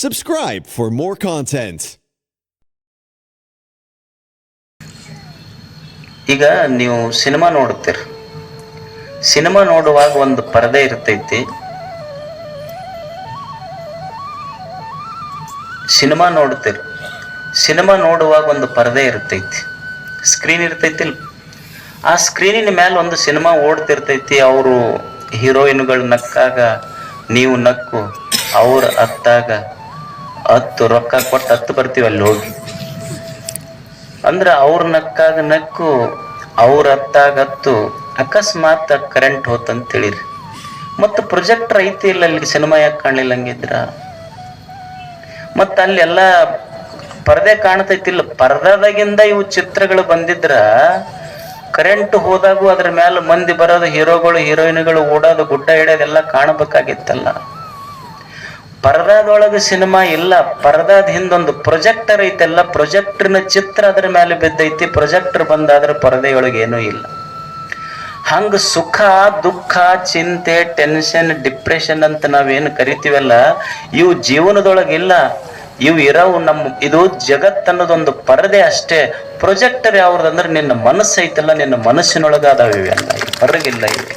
Subscribe for more content. ಈಗ ನೀವು cinema ನೋಡುತ್ತೀರಿ. ಸಿನಿಮಾ ನೋಡುವಾಗ ಒಂದು ಪರದೆ ಇರ್ತೈತಿ. ಸಿನಿಮಾ ನೋಡ್ತೀರಿ ಸಿನಿಮಾ ನೋಡುವಾಗ ಒಂದು ಪರದೆ ಇರ್ತೈತಿ. ಸ್ಕ್ರೀನ್ ಇರ್ತೈತಿಲ್ ಆ ಸ್ಕ್ರೀನಿನ ಮೇಲೆ ಒಂದು ಸಿನಿಮಾ ಓಡ್ತಿರ್ತೈತಿ. ಅವರು ಹೀರೋಯಿನ್ಗಳು ನಕ್ಕಾಗ, ನೀವು ನಕ್ಕು, ಅವ್ರ ಅತ್ತಾಗ. ಹತ್ತು ರೊಕ್ಕ ಕೊಟ್ಟು ಹತ್ತು ಬರ್ತೀವಿ ಅಲ್ಲಿ ಹೋಗಿ. ಅಂದ್ರೆ ಅವ್ರ ನಕ್ಕಾಗ ನಕ್ಕು, ಅವ್ರ ಹತ್ತಾಗ ಹತ್ತು, ಅಕಸ್ಮಾತ್ ಕರೆಂಟ್ ಹೋತಂತ ಹೇಳಿರಿ ಮತ್ತು ಪ್ರೊಜೆಕ್ಟರ್ ಐತಿ ಇಲ್ಲ ಅಲ್ಲಿ ಸಿನಿಮಾ ಯಾಕೆ ಕಾಣಲಿಲ್ಲ ಹಂಗಿದ್ರ ಮತ್ತ ಅಲ್ಲೆಲ್ಲ ಪರದೆ ಕಾಣ್ತೈತಿಲ್ಲ ಪರದಾದಾಗಿಂದ ಇವು ಚಿತ್ರಗಳು ಬಂದಿದ್ರ ಕರೆಂಟ್ ಹೋದಾಗೂ ಅದ್ರ ಮೇಲೆ ಮಂದಿ ಬರೋದು, ಹೀರೋಗಳು ಹೀರೋಯಿನ್ಗಳು ಓಡೋದು, ಗುಡ್ಡ ಹಿಡಿಯೋದೆಲ್ಲ ಕಾಣಬೇಕಾಗಿತ್ತಲ್ಲ. ಪರದಾದೊಳಗೆ ಸಿನಿಮಾ ಇಲ್ಲ, ಪರದಾದ ಹಿಂದೊಂದು ಪ್ರೊಜೆಕ್ಟರ್ ಐತೆಲ್ಲ ಪ್ರೊಜೆಕ್ಟರ್ನ ಚಿತ್ರ ಅದ್ರ ಮೇಲೆ ಬಿದ್ದೈತಿ ಪ್ರೊಜೆಕ್ಟರ್ ಬಂದಾದ್ರೆ ಪರದೆಯೊಳಗೆ ಏನೂ ಇಲ್ಲ. ಹಂಗ ಸುಖ, ದುಃಖ, ಚಿಂತೆ ಟೆನ್ಷನ್ ಡಿಪ್ರೆಷನ್ ಅಂತ ನಾವೇನು ಕರಿತೀವಲ್ಲ, ಇವು ಜೀವನದೊಳಗೆ ಇಲ್ಲ. ಇವು ಇರವು ನಮ್ಮ, ಇದು ಜಗತ್ ಅನ್ನೋದೊಂದು ಪರದೆ ಅಷ್ಟೇ. ಪ್ರೊಜೆಕ್ಟರ್ ಯಾವ್ದಂದ್ರೆ ನಿನ್ನ ಮನಸ್ಸು ಐತಲ್ಲ, ನಿನ್ನ ಮನಸ್ಸಿನೊಳಗೆ ಅದಾವ ಇವೆಲ್ಲ ಪರಗಿಲ್ಲ ಇವು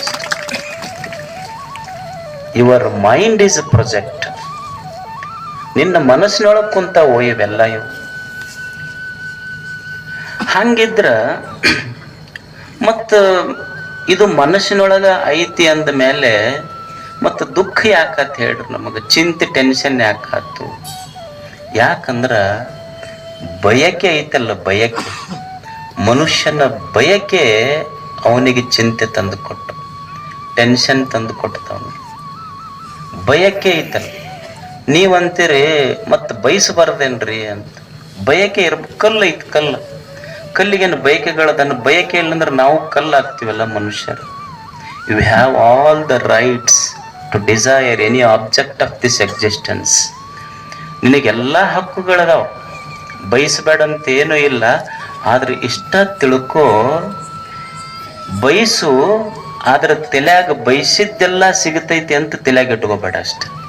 ಯುವರ್ ಮೈಂಡ್ ಈಸ್ ಪ್ರೊಜೆಕ್ಟ್ ನಿನ್ನ ಮನಸ್ಸಿನೊಳಗೆ ಕುಂತಾವು ಇವೆಲ್ಲ ಇವು. ಹಂಗಿದ್ರ ಮತ್ತು ಇದು ಮನಸ್ಸಿನೊಳಗೆ ಐತಿ ಅಂದ ಮೇಲೆ ಮತ್ತು ದುಃಖ ಯಾಕತ್ ಹೇಳ್ರಿ ನಮಗೆ? ಚಿಂತೆ ಟೆನ್ಷನ್ ಯಾಕಾತು? ಯಾಕಂದ್ರೆ ಬಯಕೆ ಐತಲ್ಲ ಬಯಕೆ. ಮನುಷ್ಯನ ಬಯಕೆ ಅವನಿಗೆ ಚಿಂತೆ ತಂದು ಕೊಟ್ಟು. ಟೆನ್ಷನ್ ತಂದು ಕೊಟ್ಟವನು ಬಯಕೆ ಐತಲ್ಲ. ನೀವಂತೀರಿ, ಮತ್ತು ಬಯಸಬಾರ್ದೇನ್ರಿ ಅಂತ. ಬಯಕೆ ಇರ್, ಕಲ್ಲು ಐತಿ ಕಲ್ಲು. ಕಲ್ಲಿಗೇನು ಬಯಕೆಗಳದನ್ನು ಬಯಕೆ ಇಲ್ಲಂದ್ರೆ ನಾವು ಕಲ್ಲು ಆಗ್ತೀವಲ್ಲ ಮನುಷ್ಯರು. You have all the rights to desire any object of this existence ನಿನಗೆಲ್ಲ ಹಕ್ಕುಗಳದಾವ. ಬಯಸಬೇಡ ಅಂತ ಏನೂ ಇಲ್ಲ. ಆದ್ರೆ ಇಷ್ಟ ತಿಳ್ಕೋ, ಬಯಸು, ಆದ್ರೆ ತಲೆಯಾಗ ಬಯಸಿದ್ದೆಲ್ಲ ಸಿಗತೈತಿ ಅಂತ ತಲೆಯಾಗ ಇಟ್ಕೋಬೇಡ ಅಷ್ಟೆ.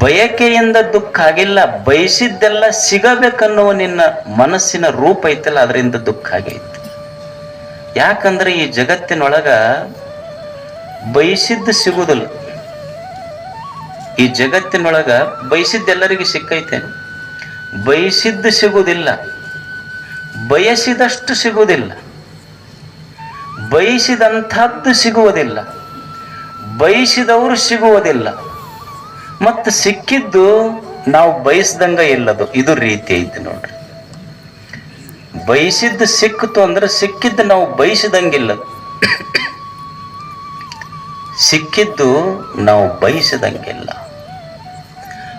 ಬಯಕೆಯಿಂದ ದುಃಖ ಆಗಿಲ್ಲ, ಬಯಸಿದ್ದೆಲ್ಲ ಸಿಗಬೇಕನ್ನುವ ನಿನ್ನ ಮನಸ್ಸಿನ ರೂಪ ಐತಲ್ಲ, ಅದರಿಂದ ದುಃಖ ಆಗೈತಿ. ಯಾಕಂದ್ರೆ ಈ ಜಗತ್ತಿನೊಳಗ ಬಯಸಿದ್ದು ಸಿಗುವುದಿಲ್ಲ ಈ ಜಗತ್ತಿನೊಳಗ ಬಯಸಿದ್ದೆಲ್ಲರಿಗೂ ಸಿಕ್ಕೈತೆ. ಬಯಸಿದ್ದು ಸಿಗುವುದಿಲ್ಲ ಬಯಸಿದಷ್ಟು ಸಿಗುವುದಿಲ್ಲ ಬಯಸಿದಂಥದ್ದು ಸಿಗುವುದಿಲ್ಲ, ಬಯಸಿದವರು ಸಿಗುವುದಿಲ್ಲ. ಮತ್ತು ಸಿಕ್ಕಿದ್ದು ನಾವು ಬಯಸ್ದಂಗ ಇಲ್ಲದು. ಇದು ರೀತಿ ಐತಿ ನೋಡ್ರಿ. ಬಯಸಿದ್ದು ಸಿಕ್ಕಿತು ಅಂದ್ರೆ ಸಿಕ್ಕಿದ್ದು ನಾವು ಬಯಸಿದಂಗಿಲ್ಲ. ಸಿಕ್ಕಿದ್ದು ನಾವು ಬಯಸಿದಂಗಿಲ್ಲ.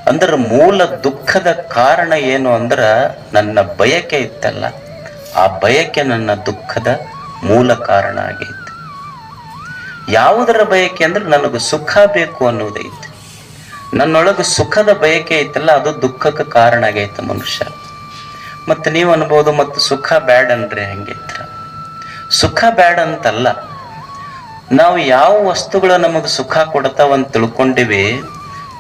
ಅಂದ್ರೆ ಮೂಲ ದುಃಖದ ಕಾರಣ ಏನು ಅಂದ್ರೆ ನನ್ನ ಬಯಕೆ ಇತ್ತಲ್ಲ. ಆ ಬಯಕೆ ನನ್ನ ದುಃಖದ ಮೂಲ ಕಾರಣ ಆಗೈತೆ. ಯಾವುದರ ಬಯಕೆ ಅಂದ್ರೆ ನನಗೆ ಸುಖ ಬೇಕು ಅನ್ನೋದೈತಿ. ನನ್ನೊಳಗೆ ಸುಖದ ಬಯಕೆ ಐತಲ್ಲ ಅದು ದುಃಖಕ್ಕೆ ಕಾರಣ ಆಗೈತೆ ಮನುಷ್ಯ. ಮತ್ತು ನೀವು ಅನ್ಬೋದು, ಮತ್ತು ಸುಖ ಬ್ಯಾಡ್ ಅನ್ರಿ ಹಂಗೈತ್ರ ಸುಖ ಬ್ಯಾಡ್ ಅಂತಲ್ಲ, ನಾವು ಯಾವ ವಸ್ತುಗಳು ನಮಗೆ ಸುಖ ಕೊಡ್ತಾವ ಅಂತ ತಿಳ್ಕೊಂಡಿವಿ,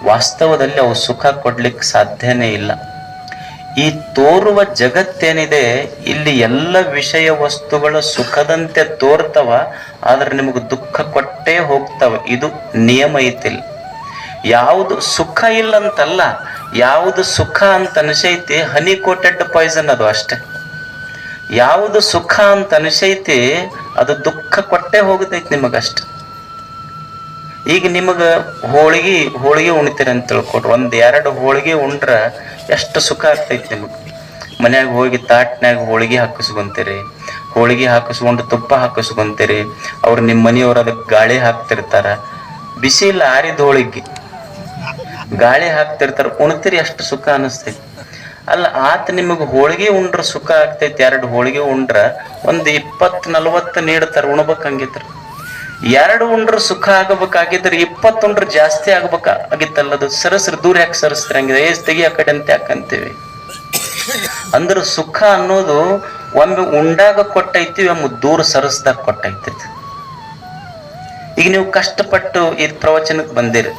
ವಾಸ್ತವದಲ್ಲಿ ಅವು ಸುಖ ಕೊಡ್ಲಿಕ್ಕೆ ಸಾಧ್ಯನೇ ಇಲ್ಲ. ಈ ತೋರುವ ಜಗತ್ತೇನಿದೆ, ಇಲ್ಲಿ ಎಲ್ಲ ವಿಷಯ ವಸ್ತುಗಳು ಸುಖದಂತೆ ತೋರ್ತವ, ಆದ್ರೆ ನಿಮಗೆ ದುಃಖ ಕೊಟ್ಟೇ ಹೋಗ್ತವ. ಇದು ನಿಯಮ ಐತಿಲ್ಲ. ಯಾವುದು ಸುಖ ಇಲ್ಲ ಅಂತಲ್ಲ ಯಾವುದು ಸುಖ ಅಂತ ಅನಿಸೈತಿ ಹನಿ ಕೋಟೆಡ್ ಪಾಯ್ಸನ್ ಅದು ಅಷ್ಟೆ. ಯಾವುದು ಸುಖ ಅಂತ ಅನಿಸೈತಿ, ಅದು ದುಃಖ ಕೊಟ್ಟೆ ಹೋಗುತ್ತೈತಿ ನಿಮಗಷ್ಟೆ. ಈಗ ನಿಮಗೆ ಹೋಳಿಗೆ ಹೋಳಿಗೆ ಉಣ್ತೀರಿ ಅಂತ ತಿಳ್ಕೊಡ್ರಿ ಒಂದು ಎರಡು ಹೋಳಿಗೆ ಉಂಡ್ರ ಎಷ್ಟು ಸುಖ ಆಗ್ತೈತಿ ನಿಮಗೆ? ಮನ್ಯಾಗ ಹೋಗಿ ತಾಟ್ನಾಗ ಹೋಳಿಗೆ ಹಾಕಿಸ್ಕೊಂತೀರಿ, ಹೋಳಿಗೆ ಹಾಕಿಸ್ಕೊಂಡು ತುಪ್ಪ ಹಾಕಿಸ್ಕೊಂತೀರಿ, ಅವ್ರು ನಿಮ್ಮ ಮನೆಯವ್ರು ಅದಕ್ಕೆ ಗಾಳಿ ಹಾಕ್ತಿರ್ತಾರ. ಬಿಸಿ ಇಲ್ಲ ಆರಿದ ಹೋಳಿಗೆ. ಗಾಳಿ ಹಾಕ್ತಿರ್ತಾರ, ಉಣ್ತಿರಿ ಎಷ್ಟು ಸುಖ ಅನಿಸ್ತೈತಿ. ಅಲ್ಲ, ಆತ ನಿಮಗೆ ಹೋಳಿಗೆ ಉಂಡ್ರ ಸುಖ ಆಗ್ತೈತಿ, ಎರಡು ಹೋಳಿಗೆ ಉಂಡ್ರ, ಒಂದು ಇಪ್ಪತ್ತು ನಲವತ್ತು ನೀಡ್ತಾರ ಉಣ್ಬೇಕಂಗಿತ್ರ ಎರಡು ಉಂಡ್ರ ಸುಖ ಆಗಬೇಕಾಗಿದ್ರೆ ಇಪ್ಪತ್ತು ಉಂಡ್ರ ಜಾಸ್ತಿ ಆಗ್ಬೇಕಾಗಿತ್ತಲ್ಲ ಅದು ಸರಸ್ರ ದೂರ ಯಾಕೆ ಸರಸ್ತಿರಂಗಿದೆ ಏಸ್ ತೆಗಿ ಆ ಕಡೆ ಅಂತ ಯಾಕಂತೀವಿ ಅಂದ್ರೆ ಸುಖ ಅನ್ನೋದು ಒಮ್ಮೆ ಉಂಡಾಗ ಕೊಟ್ಟೈತಿ, ಒಮ್ಮೆ ದೂರ ಸರಸ್ದಾಗ ಕೊಟ್ಟೈತಿ. ಈಗ ನೀವು ಕಷ್ಟಪಟ್ಟು ಈ ಪ್ರವಚನಕ್ಕೆ ಬಂದಿರಿ.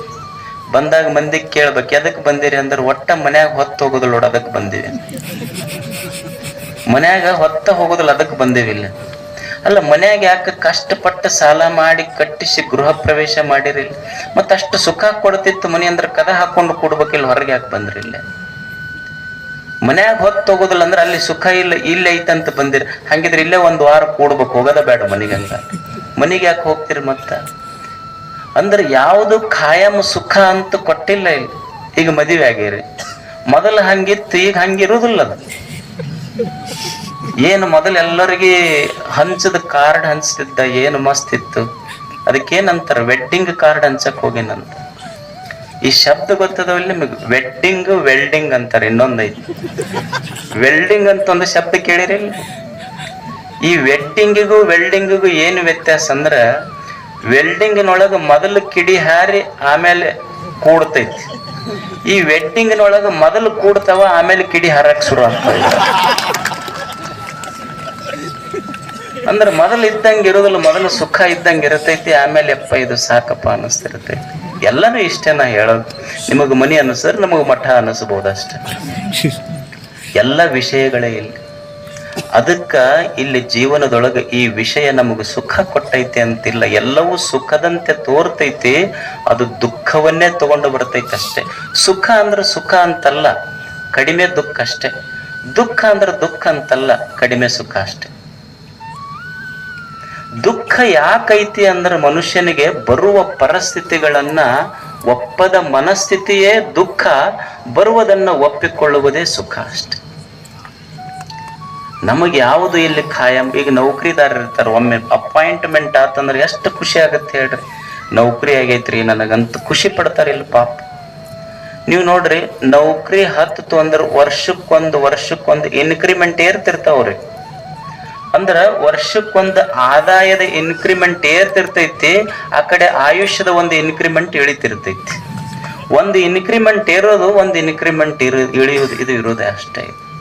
ಬಂದಾಗ ಮಂದಿ ಕೇಳ್ಬೇಕು, ಎದಕ್ ಬಂದಿರಿ? ಅಂದ್ರೆ, ಒಟ್ಟ ಮನ್ಯಾಗ ಹೊತ್ತ ಹೋಗುದಿಲ್ಲ ನೋಡ ಅದಕ್ಕೆ ಬಂದಿವಿ. ಮನ್ಯಾಗ ಹೊತ್ತ ಹೋಗೋದಿಲ್ಲ ಅದಕ್ಕೆ ಬಂದೇವಿಲ್ಲ ಅಲ್ಲ, ಮನ್ಯಾಗ ಯಾಕೆ ಕಷ್ಟಪಟ್ಟು ಸಾಲ ಮಾಡಿ ಕಟ್ಟಿಸಿ ಗೃಹ ಪ್ರವೇಶ ಮಾಡಿರಿಲ್ಲ ಮತ್ತೆ ಅಷ್ಟು ಸುಖ ಕೊಡ್ತಿತ್ತು ಮನೆ ಅಂದ್ರೆ ಕದ ಹಾಕೊಂಡು ಕೊಡ್ಬೇಕಿಲ್ಲ ಹೊರಗೆ ಯಾಕೆ ಬಂದ್ರಿಲ್ಲ ಮನ್ಯಾಗ ಹೊತ್ತು ಹೋಗೋದಿಲ್ಲ ಅಂದ್ರೆ ಅಲ್ಲಿ ಸುಖ ಇಲ್ಲ ಇಲ್ಲ ಐತಂತ ಬಂದಿರಿ. ಹಂಗಿದ್ರೆ ಇಲ್ಲೇ ಒಂದು ವಾರ ಕೂಡ್ಬೇಕು, ಹೋಗೋದ ಬೇಡ ಮನೆಗೆ ಹಂಗ ಮನೆಗೆ ಯಾಕೆ ಹೋಗ್ತೀರಿ ಮತ್ತ? ಅಂದ್ರೆ ಯಾವುದು ಖಾಯಂ ಸುಖ ಅಂತ ಕೊಟ್ಟಿಲ್ಲ ಇಲ್ಲಿ. ಈಗ ಮದುವೆ ಆಗಿರಿ. ಮೊದಲು ಹಂಗಿತ್ತು, ಈಗ ಹಂಗಿರುವುದಿಲ್ಲ ಅದು. ಏನು ಮೊದಲು ಎಲ್ಲರಿಗೆ ಹಂಚದ ಕಾರ್ಡ್ ಹಂಚ್ತಿದ್ದ, ಏನು ಮಸ್ತ್ ಇತ್ತು. ಅದಕ್ಕೇನಂತಾರ? ವೆಡ್ಡಿಂಗ್ ಕಾರ್ಡ್ ಹಂಚಕ್ ಹೋಗಿನಂತ. ಈ ಶಬ್ದ ಗೊತ್ತದವಲ್ಲಿ ನಿಮಗೆ? ವೆಡ್ಡಿಂಗ್ ವೆಲ್ಡಿಂಗ್ ಅಂತಾರೆ, ಇನ್ನೊಂದೈತಿ. ವೆಲ್ಡಿಂಗ್ ಅಂತ ಒಂದು ಶಬ್ದ ಕೇಳಿರಿ ಈ ವೆಡ್ಡಿಂಗಿಗೂ ವೆಲ್ಡಿಂಗಿಗೂ ಏನು ವ್ಯತ್ಯಾಸ ಅಂದ್ರ ವೆಲ್ಡಿಂಗಿನೊಳಗ ಮೊದಲು ಕಿಡಿ ಹಾರಿ ಆಮೇಲೆ ಕೂಡ್ತೈತಿ. ಈ ವೆಡ್ಡಿಂಗ್ನೊಳಗೆ ಮೊದಲು ಕೂಡ್ತಾವ, ಆಮೇಲೆ ಕಿಡಿ ಹಾರಕ್ ಶುರು ಆಗ್ತದೆ. ಅಂದ್ರೆ ಮೊದಲು ಇದ್ದಂಗೆ ಇರೋದಿಲ್ಲ, ಮೊದಲು ಸುಖ ಇದ್ದಂಗೆ ಇರತೈತಿ, ಆಮೇಲೆ ಯಪ್ಪ ಇದು ಸಾಕಪ್ಪ ಅನ್ನಿಸ್ತಿರ್ತೈತಿ. ಎಲ್ಲನೂ ಇಷ್ಟೇ ನಾ ಹೇಳೋದು. ನಿಮಗೆ ಮನಿ ಅನ್ನಿಸಿದ್ರೆ ನಮಗೆ ಮಠ ಅನ್ನಿಸ್ಬೋದು ಅಷ್ಟೇ ಎಲ್ಲ ವಿಷಯಗಳೇ ಇಲ್ಲಿ. ಅದಕ್ಕ ಇಲ್ಲಿ ಜೀವನದೊಳಗೆ ಈ ವಿಷಯ ನಮಗೆ ಸುಖ ಕೊಟ್ಟೈತಿ ಅಂತಿಲ್ಲ. ಎಲ್ಲವೂ ಸುಖದಂತೆ ತೋರ್ತೈತಿ. ಅದು ದುಃಖವನ್ನೇ ತಗೊಂಡು ಬರ್ತೈತೆ ಅಷ್ಟೇ. ಸುಖ ಅಂದ್ರೆ ಸುಖ ಅಂತಲ್ಲ, ಕಡಿಮೆ ದುಃಖ ಅಷ್ಟೇ. ದುಃಖ ಅಂದ್ರೆ ದುಃಖ ಅಂತಲ್ಲ, ಕಡಿಮೆ ಸುಖ ಅಷ್ಟೆ. ದುಃಖ ಯಾಕೈತಿ ಅಂದ್ರೆ ಮನುಷ್ಯನಿಗೆ ಬರುವ ಪರಿಸ್ಥಿತಿಗಳನ್ನ ಒಪ್ಪದ ಮನಸ್ಥಿತಿಯೇ ದುಃಖ, ಬರುವುದನ್ನ ಒಪ್ಪಿಕೊಳ್ಳುವುದೇ ಸುಖ ಅಷ್ಟೆ. ನಮಗೆ ಯಾವುದು ಇಲ್ಲಿ ಖಾಯಂ? ಈಗ ನೌಕರಿದಾರ ಇರ್ತಾರೆ, ಒಮ್ಮೆ ಅಪಾಯಿಂಟ್ಮೆಂಟ್ ಆತಂದ್ರೆ ಎಷ್ಟು ಖುಷಿ ಆಗತ್ತೆ ಹೇಳ್ರಿ. ನೌಕರಿ ಆಗೈತ್ರಿ, ನನಗಂತ ಖುಷಿ ಪಡ್ತಾರಿಲ್ಲ ಪಾಪ. ನೀವು ನೋಡ್ರಿ, ನೌಕರಿ ಹತ್ತು ಅಂದ್ರೆ ವರ್ಷಕ್ಕೊಂದು ವರ್ಷಕ್ಕೊಂದು ಇನ್ಕ್ರಿಮೆಂಟ್ ಏರ್ತಿರ್ತಾವ್ರಿ. ಅಂದ್ರ ವರ್ಷಕ್ಕೊಂದು ಆದಾಯದ ಇನ್ಕ್ರಿಮೆಂಟ್ ಏರ್ತಿರ್ತೈತಿ, ಆ ಕಡೆ ಆಯುಷ್ಯದ ಒಂದು ಇನ್ಕ್ರಿಮೆಂಟ್ ಇಳಿತಿರ್ತೈತಿ. ಒಂದು ಇನ್ಕ್ರಿಮೆಂಟ್ ಏರೋದು, ಒಂದು ಇನ್ಕ್ರಿಮೆಂಟ್ ಇಳಿಯೋದು ಇದು ಇರೋದೇ ಅಷ್ಟೇ.